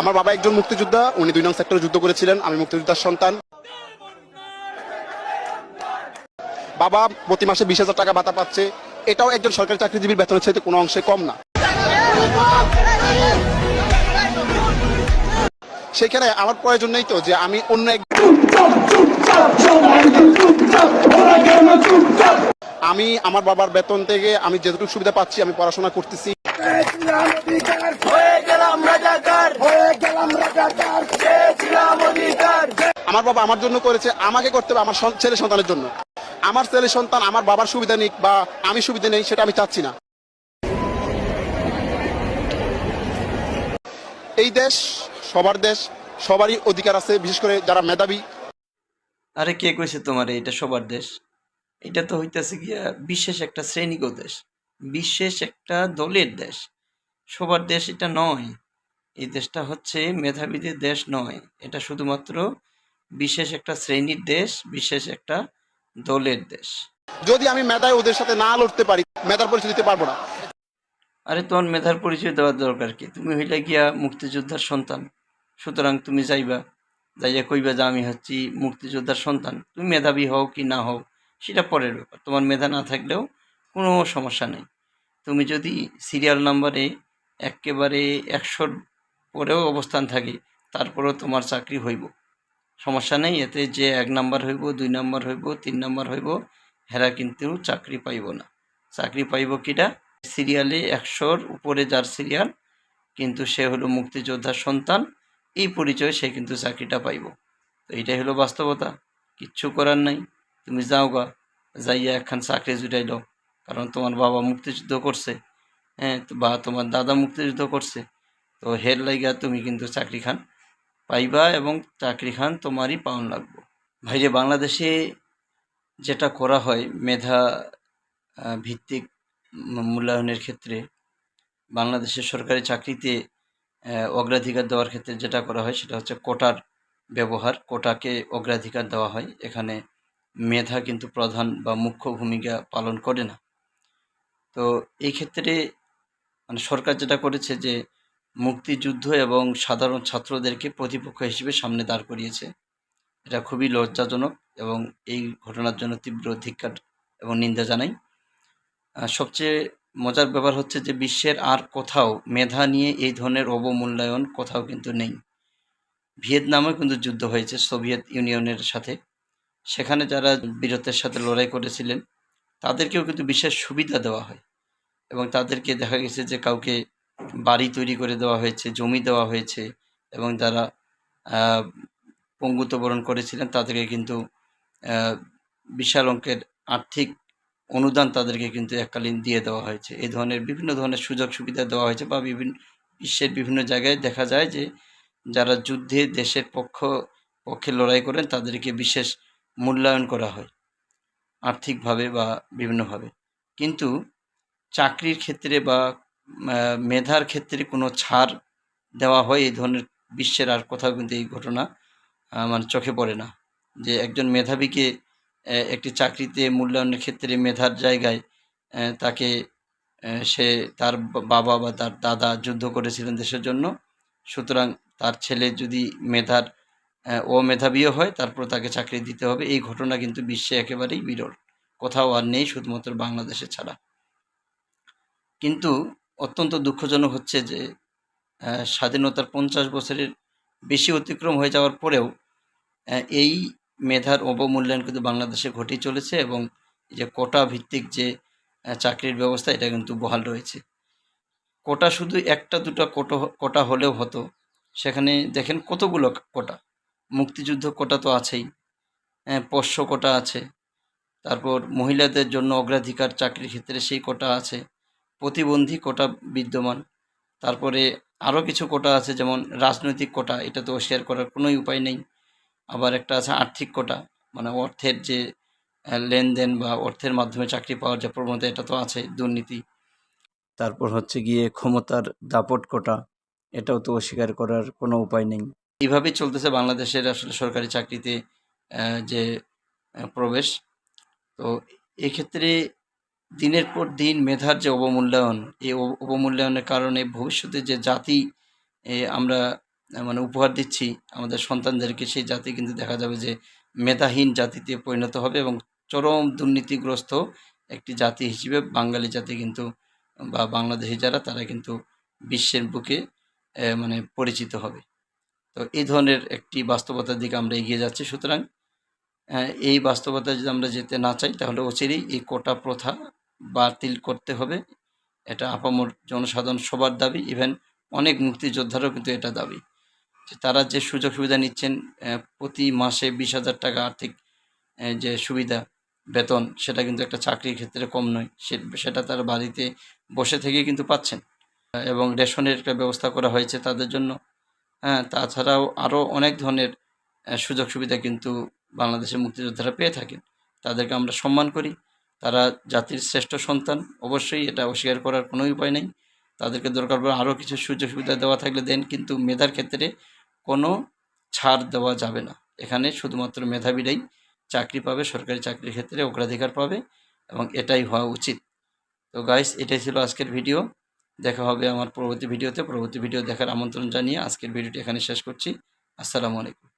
আমার বাবা একজন মুক্তিযোদ্ধা, উনি দুই নং সেক্টরে যুদ্ধ করেছিলেন, আমি মুক্তিযোদ্ধার সন্তান। বাবা প্রতি মাসে বিশ হাজার টাকা ভাতা পাচ্ছে। এটাও একজন সরকারি চাকরিজীবীর বেতনের চাইতে কোনো অংশে কম না। সেখানে আমার প্রয়োজন নেই তো যে আমি অন্য এক আমি আমার বাবার বেতন থেকে আমি যেটুকু সুবিধা পাচ্ছি, আমি পড়াশোনা করতেছি। আমার বাবা আমার জন্য করেছে, আমাকে করতে হবে আমার ছেলে সন্তানের জন্য। আমার ছেলে সন্তান আমার বাবার সুবিধা নিক বা আমি সুবিধা নেই, সেটা আমি চাচ্ছি না। এই দেশ সবার দেশ, সবারই অধিকার আছে, বিশেষ করে যারা মেধাবী। আরে কে কইছে তোমার, এটা সবার দেশ? এটা তো হইতেছে গিয়া বিশেষ একটা শ্রেণীগ দেশ বিশেষ একটা দলের দেশ। সবার দেশ এটা নয় এই দেশটা হচ্ছে মেধাবীদের দেশ নয়। এটা শুধুমাত্র বিশেষ একটা শ্রেণির দেশ বিশেষ একটা দলের দেশ। যদি আমি মেধায় ওদের সাথে না লড়তে পারি মেধার পরিচয় দিতে পারব না। আরে তোমার মেধার পরিচয় দেওয়ার দরকার কি? তুমি হইলে গিয়া মুক্তিযোদ্ধার সন্তান। সুতরাং তুমি যাইবা যাইয়া কইবা যে আমি হচ্ছি মুক্তিযোদ্ধার সন্তান। তুমি মেধাবী হও কি না হও সেটা পরের ব্যাপার। তোমার মেধা না থাকলেও কোনো সমস্যা নেই। তুমি যদি সিরিয়াল নাম্বারে একেবারে একশোর পরেও অবস্থান থাকে, তারপরেও তোমার চাকরি হইব। সমস্যা নেই, এতে যে এক নাম্বার হইব, দুই নাম্বার হইব, তিন নাম্বার হইব, হেরা কিন্তু চাকরি পাইব না। চাকরি পাইব কিটা সিরিয়ালে একশোর উপরে যার সিরিয়াল কিন্তু সে হলো মুক্তিযোদ্ধার সন্তান, এই পরিচয়ে সে কিন্তু চাকরিটা পাইব। তো এটাই হলো বাস্তবতা। কিচ্ছু করার নাই। তুমি যাও গা, যাইয়া একখান চাকরি জুটাইল কারণ তোমার বাবা মুক্তিযুদ্ধ করছে হ্যাঁ বা তোমার দাদা মুক্তিযুদ্ধ করছে, তো হের লাইগা তুমি কিন্তু চাকরি খান পাইবা এবং চাকরি খান তোমারই পাওন লাগবো। ভাইরে, বাংলাদেশে যেটা করা হয় মেধা ভিত্তিক মূল্যায়নের ক্ষেত্রে, বাংলাদেশের সরকারি চাকরিতে অগ্রাধিকার দেওয়ার ক্ষেত্রে যেটা করা হয় সেটা হচ্ছে কোটার ব্যবহার, কোটাকে অগ্রাধিকার দেওয়া হয়। এখানে মেধা কিন্তু প্রধান বা মুখ্য ভূমিকা পালন করে না। তো এই ক্ষেত্রে মানে সরকার যেটা করেছে যে মুক্তিযুদ্ধ এবং সাধারণ ছাত্রদেরকে প্রতিপক্ষ হিসেবে সামনে দাঁড় করিয়েছে, এটা খুবই লজ্জাজনক এবং এই ঘটনার জন্য তীব্র ধিক্কার এবং নিন্দা জানাই। সবচেয়ে মজার ব্যাপার হচ্ছে যে বিশ্বের আর কোথাও মেধা নিয়ে এই ধরনের অবমূল্যায়ন কোথাও কিন্তু নেই। ভিয়েতনামে কিন্তু যুদ্ধ হয়েছে সোভিয়েত ইউনিয়নের সাথে। সেখানে যারা বীরত্বের সাথে লড়াই করেছিলেন, তাদেরকেও কিন্তু বিশেষ সুবিধা দেওয়া হয়। এবং তাদেরকে দেখা গেছে যে কাউকে বাড়ি তৈরি করে দেওয়া হয়েছে, জমি দেওয়া হয়েছে, এবং যারা পঙ্গুত্ব বরণ করেছিলেন, তাদেরকে কিন্তু বিশাল অঙ্কের আর্থিক অনুদান তাদেরকে কিন্তু এককালীন দিয়ে দেওয়া হয়েছে। এই ধরনের বিভিন্ন ধরনের সুযোগ সুবিধা দেওয়া হয়েছে বা বিভিন্ন বিশ্বের বিভিন্ন জায়গায় দেখা যায় যে, যারা যুদ্ধে দেশের পক্ষ, পক্ষে লড়াই করেন, তাদেরকে বিশেষ মূল্যায়ন করা হয়, আর্থিকভাবে বা বিভিন্নভাবে। কিন্তু চাকরির ক্ষেত্রে বা মেধার ক্ষেত্রে কোনো ছাড় দেওয়া হয় এই ধরনের বিশ্বের আর কোথাও কিন্তু এই ঘটনা মানে চোখে পড়ে না। যে একজন মেধাবীকে একটি চাকরিতে মূল্যায়নের ক্ষেত্রে মেধার জায়গায় তাকে সে তার বাবা বা তার দাদা যুদ্ধ করেছিলেন দেশের জন্য। সুতরাং তার ছেলে যদি মেধার ও মেধাবীও হয় তারপর তাকে চাকরি দিতে হবে। এই ঘটনা কিন্তু বিশ্বে একেবারেই বিরল। কোথাও আর নেই শুধুমাত্র বাংলাদেশে ছাড়া। কিন্তু অত্যন্ত দুঃখজনক হচ্ছে যে স্বাধীনতার পঞ্চাশ বছরের বেশি অতিক্রম হয়ে যাওয়ার পরেও এই মেধার অবমূল্যায়ন কিন্তু বাংলাদেশে ঘটেই চলেছে এবং যে কোটা ভিত্তিক যে চাকরির ব্যবস্থা, এটা কিন্তু বহাল রয়েছে। কোটা শুধু একটা দুটো কোটো, কোটা হলেও হতো। সেখানে দেখেন কতগুলো কোটা। মুক্তিযুদ্ধ কোটা তো আছেই। হ্যাঁ, পোষ্য কোটা আছে। তারপর মহিলাদের জন্য অগ্রাধিকার চাকরির ক্ষেত্রে সেই কোটা আছে। প্রতিবন্ধী কোটা বিদ্যমান। তারপরে আরও কিছু কোটা আছে যেমন রাজনৈতিক কোটা এটা তো শেয়ার করার কোনোই উপায় নেই। আবার একটা আছে আর্থিক কোটা মানে অর্থের যে লেনদেন বা অর্থের মাধ্যমে চাকরি পাওয়ার যে প্রবণতা এটা তো আছে দুর্নীতি। তারপর হচ্ছে গিয়ে ক্ষমতার দাপট কোটা এটাও তো অস্বীকার করার কোনো উপায় নেই। এইভাবেই চলতেছে বাংলাদেশের আসলে সরকারি চাকরিতে যে প্রবেশ। তো এক্ষেত্রে দিনের পর দিন মেধার যে অবমূল্যায়ন, এই অবমূল্যায়নের কারণে ভবিষ্যতে যে জাতি আমরা মানে উপহার দিচ্ছি, আমাদের সন্তানদেরকে, সেই জাতি কিন্তু দেখা যাবে যে মেধাহীন জাতিতে পরিণত হবে এবং চরম দুর্নীতিগ্রস্ত একটি জাতি হিসেবে বাঙালি জাতি কিন্তু, বা বাংলাদেশি যারা, তারা কিন্তু বিশ্বের বুকে মানে পরিচিত হবে। তো এই ধরনের একটি বাস্তবতার দিকে আমরা এগিয়ে যাচ্ছি। সুতরাং আহ, এই বাস্তবতায় যদি আমরা যেতে না চাই তাহলে অচিরেই এই কোটা প্রথা বাতিল করতে হবে। এটা আপামর জনসাধারণ সবার দাবি। ইভেন অনেক মুক্তিযোদ্ধারও কিন্তু এটা দাবি। যে তারা যে সুযোগ সুবিধা নিচ্ছেন প্রতি মাসে বিশ হাজার টাকা আর্থিক যে সুবিধা বেতন সেটা কিন্তু একটা চাকরির ক্ষেত্রে কম নয়। সেটা তারা বাড়িতে বসে থেকে কিন্তু পাচ্ছেন। এবং রেশনের একটা ব্যবস্থা করা হয়েছে তাদের জন্য। হ্যাঁ তাছাড়াও আরও অনেক ধরনের সুযোগ সুবিধা কিন্তু বাংলাদেশের মুক্তিযোদ্ধারা পেয়ে থাকেন। তাদেরকে আমরা সম্মান করি। তারা জাতির শ্রেষ্ঠ সন্তান, অবশ্যই এটা অস্বীকার করার কোনো উপায় নেই। তাদেরকে দরকার পড়ে আরও কিছু সুযোগ সুবিধা দেওয়া থাকলে দেন, কিন্তু মেধার ক্ষেত্রে কোনো ছাড় দেওয়া যাবে না। এখানে শুধুমাত্র মেধাবীরাই চাকরি পাবে, সরকারি চাকরির ক্ষেত্রে অগ্রাধিকার পাবে এবং এটাই হওয়া উচিত। তো গাইস এটাই ছিল আজকের ভিডিও দেখা হবে আমার পরবর্তী ভিডিওতে। পরবর্তী ভিডিও দেখার আমন্ত্রণ জানিয়ে আজকের ভিডিওটি এখানে শেষ করছি। আসসালামু আলাইকুম।